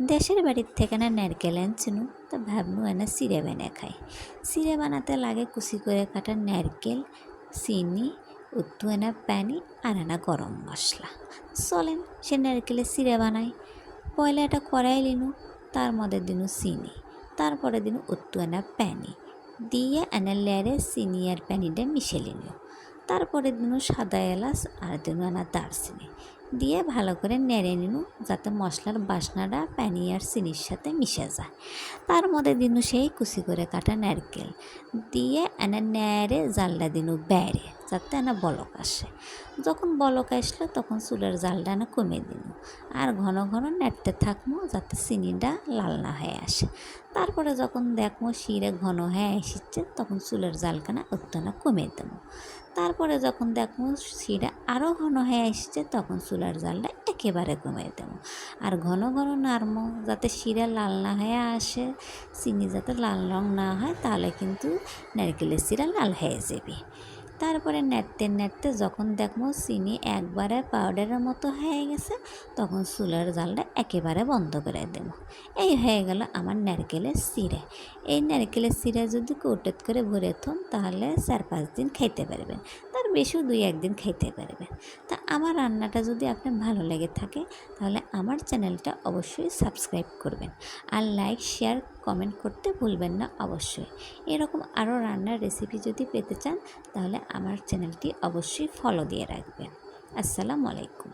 দেশের বাড়ির থেকে না নারকেল আনছিনু, তা ভাবনু এনা সিরে বানা খাই সিরে বানাতে লাগে কুচি করে কাটা নারকেল, চিনি, উত্তু এনা পানি আর এনা গরম মশলা। চলেন সে নারকেলের সিরে বানাই পয়লা এটা কড়াই লিনু, তার মধ্যে দিনু চিনি, তারপরে দিনু উত্তু এনা পানি। দিয়ে এনা লেয়ারে চিনি আর পানিটা মিশে লিনু। তারপরে দিনু সাদা এলাচ আর দিনু এনা দারচিনি। দিয়ে ভালো করে নেড়ে নিন যাতে মশলার বাসনাটা পানি আর চিনির সাথে মিশে যায়। তার মধ্যে দিনু সেই কুচি করে কাটা নারকেল দিয়ে এনে নেড়ে জালটা দিনু বেড়ে। যাতে না বলক আসে। যখন বলক আসলো, তখন চুলের জালটা না কমে দিনু আর ঘন ঘন নেড়তে থাকব যাতে চিনিটা লাল না হয়ে আসে। তারপরে যখন দেখব শিরে ঘন হয়ে এসেছে, তখন চুলের জালখানা উত্তানা কমে দেবো। তারপরে যখন দেখব শিরা আরও ঘন হয়ে এসেছে, তখন চুলার জালটা একেবারে কমিয়ে দেবো। আর ঘন ঘন নাড়মো যাতে শিরা লাল না হয়ে আসে। চিনি যাতে লাল রং না হয়, তাহলে কিন্তু নারকেলের শিরা লাল হয়ে যাবে। তারপরে নেড়তে নেড়তে যখন দেখব চিনি একবারে পাউডারের মতো হয়ে গেছে, তখন চুলার জালটা একেবারে বন্ধ করে দেবো। এই হয়ে গেল আমার নারকেলের সিরে এই নারকেলের সিরে যদি কৌটেত করে ভরে থন তাহলে চার পাঁচ দিন খাইতে পারবেন। বেশিও দুই, একদিন খাইতে পারবেন তা আমার রান্নাটা যদি আপনার ভালো লেগে থাকে, তাহলে আমার চ্যানেলটা অবশ্যই সাবস্ক্রাইব করবেন। আর লাইক, শেয়ার, কমেন্ট করতে ভুলবেন না অবশ্যই। এরকম আরও রান্নার রেসিপি যদি পেতে চান, তাহলে আমার চ্যানেলটি অবশ্যই ফলো দিয়ে রাখবেন। আসসালামু আলাইকুম।